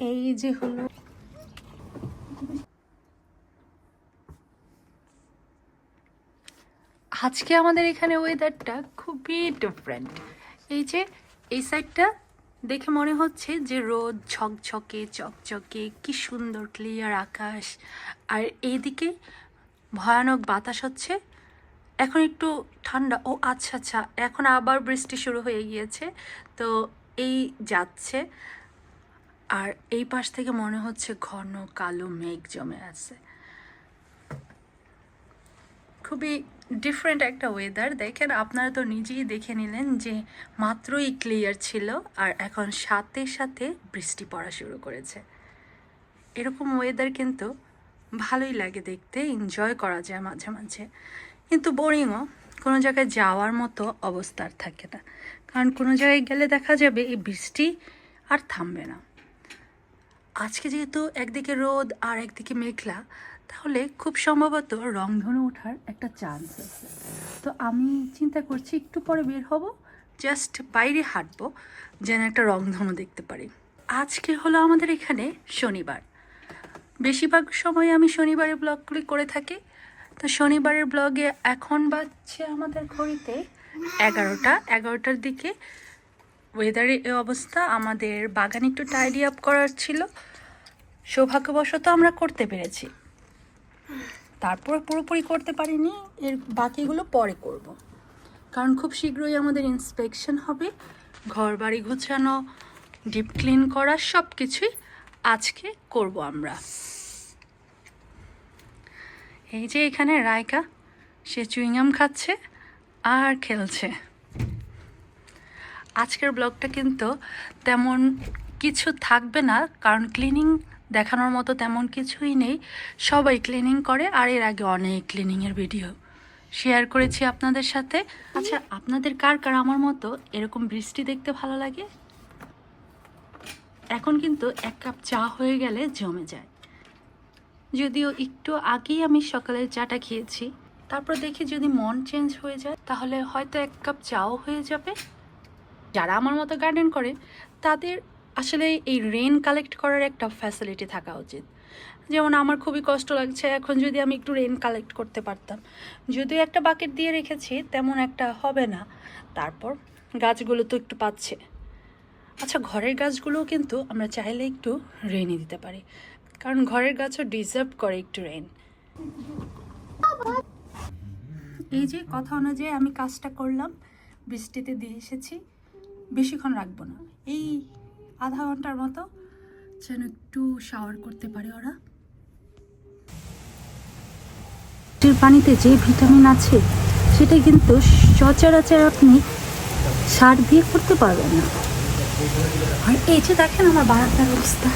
এই যে হলো আজকে আমাদের এখানে ওয়েদারটা খুবই ডিফারেন্ট এই যে, এই সাইডটা দেখে মনে হচ্ছে যে রোদ ঝকঝকে, চকচকে, কি সুন্দর ক্লিয়ার আকাশ। আর এইদিকে ভয়ানক বাতাস হচ্ছে। এখন একটু ঠান্ডা। ও আচ্ছা আচ্ছা এখন আবার বৃষ্টি শুরু হয়ে গিয়েছে। তো এই যাচ্ছে। আর এই পাশ থেকে মনে হচ্ছে ঘন কালো মেঘ জমে আছে। খুবই ডিফারেন্ট একটা ওয়েদার দেখেন, আপনারা তো নিজেই দেখে নিলেন যে মাত্রই ক্লিয়ার ছিল আর এখন সাথে সাথে বৃষ্টি পড়া শুরু করেছে। এরকম ওয়েদার কিন্তু ভালোই লাগে দেখতে এনজয় করা যায় মাঝে মাঝে। কিন্তু বোরিংও কোনো জায়গায় যাওয়ার মতো অবস্থা আর থাকে না। কারণ কোনো জায়গায় গেলে দেখা যাবে এই বৃষ্টি আর থামবে না। আজকে যেহেতু একদিকে রোদ আর একদিকে মেঘলা, তাহলে খুব সম্ভবত রংধনু ওঠার একটা চান্স আছে। তো আমি চিন্তা করছি একটু পরে বের হব জাস্ট বাইরে হাঁটবো, যেন একটা রংধনু দেখতে পারি। আজকে হলো আমাদের এখানে শনিবার। বেশিরভাগ সময় আমি শনিবারের ব্লগগুলি করে থাকি। তো শনিবারের ব্লগে এখন বাজছে আমাদের ঘড়িতে এগারোটা, এগারোটার দিকে। ওয়েদারের এই অবস্থা, আমাদের বাগান একটু টাইডি আপ করার ছিল। সৌভাগ্যবশত আমরা করতে পেরেছি। তারপর পুরোপুরি করতে পারিনি, এর বাকিগুলো পরে করব। কারণ খুব শীঘ্রই আমাদের ইন্সপেকশন হবে। ঘর বাড়ি গুছানো ডিপ ক্লিন করা সব কিছুই আজকে করব আমরা। এই যে এখানে রায়কা, সে চুইংগাম খাচ্ছে আর খেলছে। আজকের ব্লগটা কিন্তু তেমন কিছু থাকবে না, কারণ ক্লিনিং দেখানোর মতো তেমন কিছুই নেই। সবাই ক্লিনিং করে, আর এর আগে অনেক ক্লিনিংয়ের ভিডিও শেয়ার করেছি আপনাদের সাথে। আচ্ছা আপনাদের কার কার আমার মতো এরকম বৃষ্টি দেখতে ভালো লাগে? এখন কিন্তু এক কাপ চা হয়ে গেলে জমে যায়। যদিও একটু আগেই আমি সকালের চাটা খেয়েছি, তারপর দেখি যদি মন চেঞ্জ হয়ে যায়, তাহলে হয়তো এক কাপ চাও হয়ে যাবে। যারা আমার মতো গার্ডেন করে, তাদের আসলে এই রেন কালেক্ট করার একটা ফ্যাসিলিটি থাকা উচিত। যেমন আমার খুবই কষ্ট লাগছে, এখন যদি আমি একটু রেন কালেক্ট করতে পারতাম। যদিও একটা বাকেট দিয়ে রেখেছি, তেমন একটা হবে না। তারপর গাছগুলো তো একটু পাচ্ছে। আচ্ছা ঘরের গাছগুলোও কিন্তু আমরা চাইলে একটু রেনই দিতে পারি। কারণ ঘরের গাছও ডিজার্ভ করে একটু রেন এই যে কথা অনুযায়ী আমি কাজটা করলাম, বৃষ্টিতে দিয়ে এসেছি। বেশিক্ষণ রাখব না। এই আধা ঘণ্টার মতো যেন একটু শাওয়ার করতে পারে ওরা। পানিতে যে ভিটামিন আছে সেটা কিন্তু সচরাচর আপনি সার দিয়ে করতে পারবেন না। আর এই যে দেখেন আমার বারান্দার অবস্থা,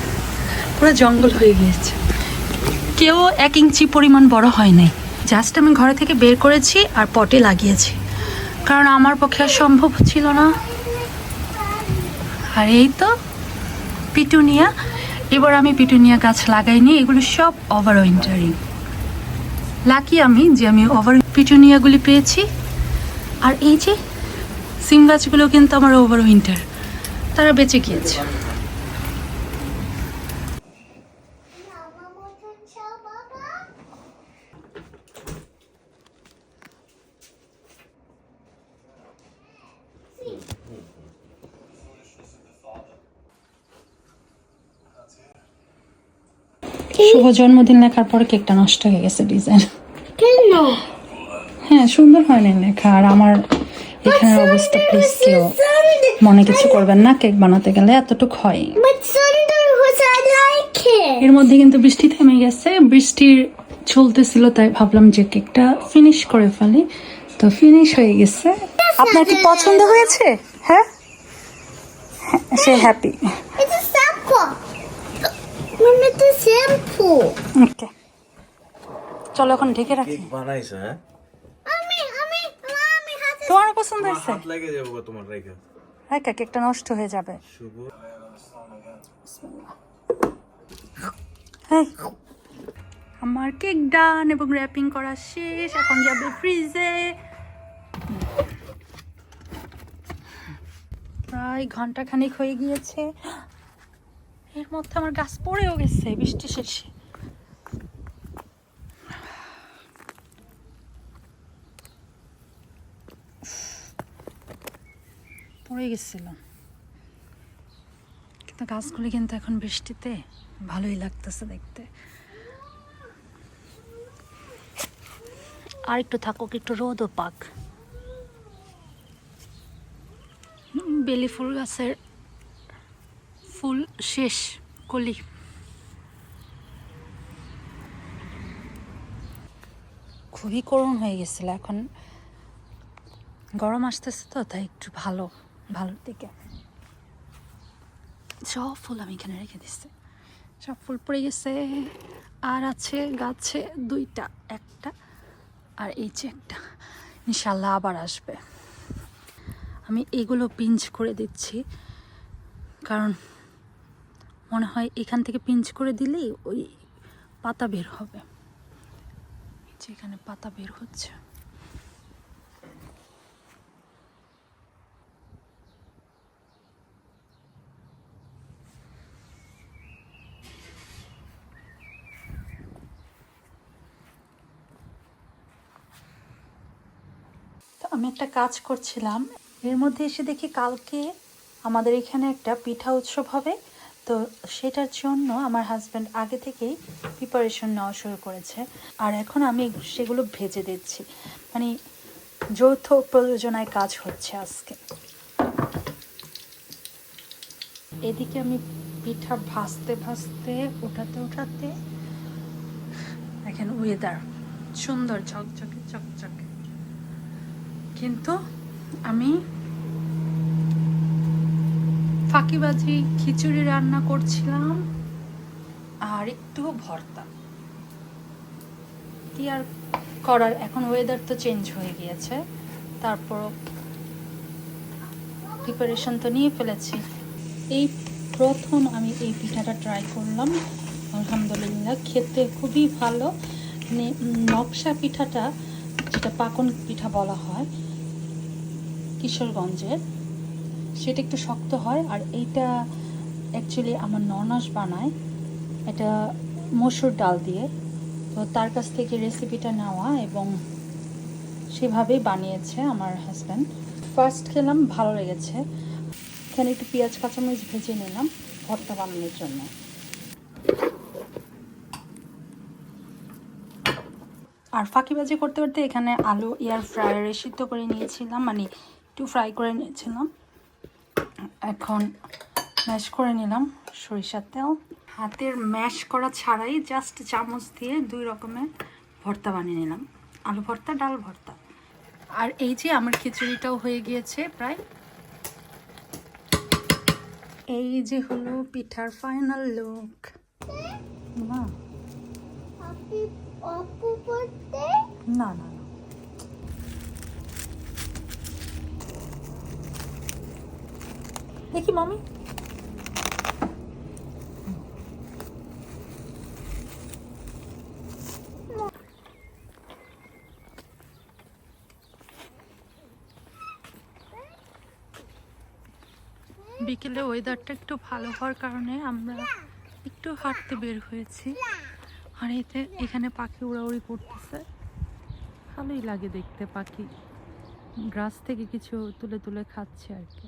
পুরো জঙ্গল হয়ে গিয়েছে। কেউ এক ইঞ্চি পরিমাণ বড় হয় নাই জাস্ট আমি ঘরে থেকে বের করেছি আর পটে লাগিয়েছি। কারণ আমার পক্ষে আর সম্ভব ছিল না। আর এই তো পিটুনিয়া। এবার আমি পিটুনিয়া গাছ লাগাইনি এগুলো সব ওভার উইন্টারিং লাকি আমি যে আমি ওভার পিটুনিয়াগুলি পেয়েছি। আর এই যে সিম গাছগুলো কিন্তু আমার ওভার উইন্টার তারা বেঁচে গিয়েছে। শুভ জন্মদিন লেখার পরে কেকটা নষ্ট হয়ে গেছে ডিজাইন। Hello. হ্যাঁ সুন্দর হয়নি লেখা আর আমার এখানের অবস্থা প্লিজ কেউ মনে কিছু করবেন না কেক বানাতে গেলে এতটুকু হয়. এর মধ্যে কিন্তু বৃষ্টি থেমে গেছে বৃষ্টির চলতেছিল তাই ভাবলাম যে কেকটা ফিনিশ করে ফেলি। তো ফিনিশ হয়ে গেছে। আপনার কি পছন্দ হয়েছে? হ্যাঁ? হ্যাঁ, সে happy. It's a sample. Okay. চলো এখন ঢেকে রাখি। কেক বানাইছে হ্যাঁ? mommy, mommy has a তোমার পছন্দ হয়েছে? হাত লেগে যাব গো তোমার রেখে। হ্যাঁ কেকটা নষ্ট হয়ে যাবে। শুভ। হ্যাঁ আমার কেক ডান এবং র্যাপিং করা শেষ এখন যাবে ফ্রিজে। প্রায় ঘণ্টা খানিক হয়ে গিয়েছে। এর মধ্যে আমার গাছ পড়েও গেছে, বৃষ্টি শেষে। পড়ে গেছিল। কিন্তু গাছগুলি কিন্তু এখন বৃষ্টিতে ভালোই লাগতেছে দেখতে। আর একটু থাকুক, একটু রোদও পাক। বেলি ফুল গাছের ফুল শেষ, কলি। খুবই করুণ হয়ে গেছিল এখন। গরম আসতেছে তো, তাই একটু ভালো ভালোর দিকে। সব ফুল আমি এখানে রেখে দিচ্ছি সব ফুল পড়ে গেছে। আর আছে গাছে দুইটা, একটা আর এই যে একটা। ইনশাল্লাহ আবার আসবে। আমি এগুলো পিঞ্চ করে দিচ্ছি, কারণ মনে হয় এখান থেকে পিঞ্চ করে দিলেই ওই পাতা বের হবে। এখানে পাতা বের হচ্ছে। আমি একটা কাজ করছিলাম। এর মধ্যে এসে দেখি কালকে আমাদের এখানে একটা পিঠা উৎসব হবে। তো সেটার জন্য আমার হাজব্যান্ড আগে থেকেই প্রিপারেশন নেওয়া শুরু করেছে। আর এখন আমি সেগুলো ভেজে দিচ্ছি। মানে যৌথ প্রযোজনায় কাজ হচ্ছে আজকে। এদিকে আমি পিঠা ভাসতে ভাসতে ওঠাতে ওঠাতে দেখেন ওয়েদার সুন্দর ঝকঝকে চকচকে কিন্তু আমি ফাঁকিবাজি, খিচুড়ি রান্না করছিলাম। আর একটু ভর্তা। কি আর করার? এখন ওয়েদার তো চেঞ্জ হয়ে গিয়েছে। তারপর প্রিপারেশন তো নিয়ে ফেলেছি। এই প্রথম আমি এই পিঠাটা ট্রাই করলাম। আলহামদুলিল্লাহ, খেতে খুবই ভালো। মানে নকশা পিঠাটা, যেটা পাকন পিঠা বলা হয়, কিশোরগঞ্জের। সেটা একটু শক্ত হয়, আর এইটা অ্যাকচুয়ালি আমার ননাস বানায়। এটা মসুর ডাল দিয়ে। তো তার কাছ থেকে রেসিপিটা নেওয়া এবং সেভাবেই বানিয়েছে আমার হাজব্যান্ড ফার্স্ট খেলাম, ভালো লেগেছে। এখানে একটু পেঁয়াজ, কাঁচামরিচ ভেজে নিলাম ভর্তা বানানোর জন্য। আর ফাঁকিবাজি করতে করতে এখানে আলু এয়ার ফ্রায়ারে সিদ্ধ করে নিয়েছিলাম মানে একটু ফ্রাই করে নিয়েছিলাম। এখন ম্যাশ করে নিলাম সরিষার তেল। হাতের ম্যাশ করা ছাড়াই জাস্ট চামচ দিয়ে দুই রকমের ভর্তা বানিয়ে নিলাম। আলু ভর্তা ডাল ভর্তা। আর এই যে আমার খিচুড়িটাও হয়ে গিয়েছে প্রায়। এই যে হলো পিঠার ফাইনাল লুক না না না। দেখি, মামি। বিকেলে ওয়েদারটা একটু ভালো হওয়ার কারণে আমরা একটু হাঁটতে বের হয়েছি। আর এতে এখানে পাখি উড়াউড়ি করতেছে। ভালোই লাগে দেখতে পাখি। গাছ থেকে কিছু তুলে তুলে খাচ্ছে আর কি।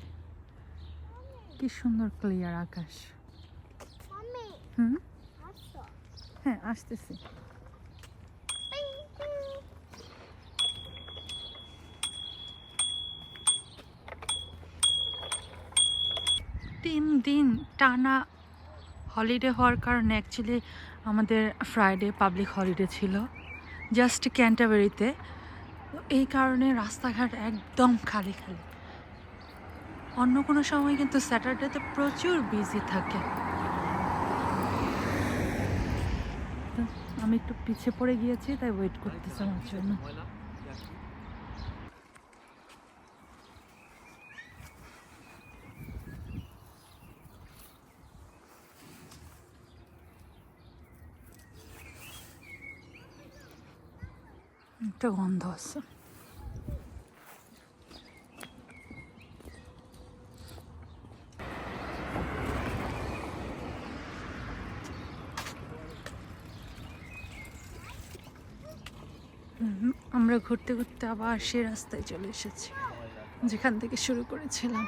কি সুন্দর ক্লিয়ার আকাশ। হুম? হ্যাঁ আসতেছি। তিন দিন টানা হলিডে হওয়ার কারণে অ্যাকচুয়ালি আমাদের ফ্রাইডে পাবলিক হলিডে ছিল জাস্ট ক্যান্টাবেরিতে এই কারণে রাস্তাঘাট একদম খালি খালি। অন্য কোনো সময় কিন্তু স্যাটারডেতে প্রচুর বিজি থাকে। আমি একটু পিছিয়ে পড়ে গিয়েছি, তাই ওয়েট করতেছি আমার জন্য। একটা গন্ধ আছে। আমরা ঘুরতে ঘুরতে আবার সে রাস্তায় চলে এসেছি যেখান থেকে শুরু করেছিলাম।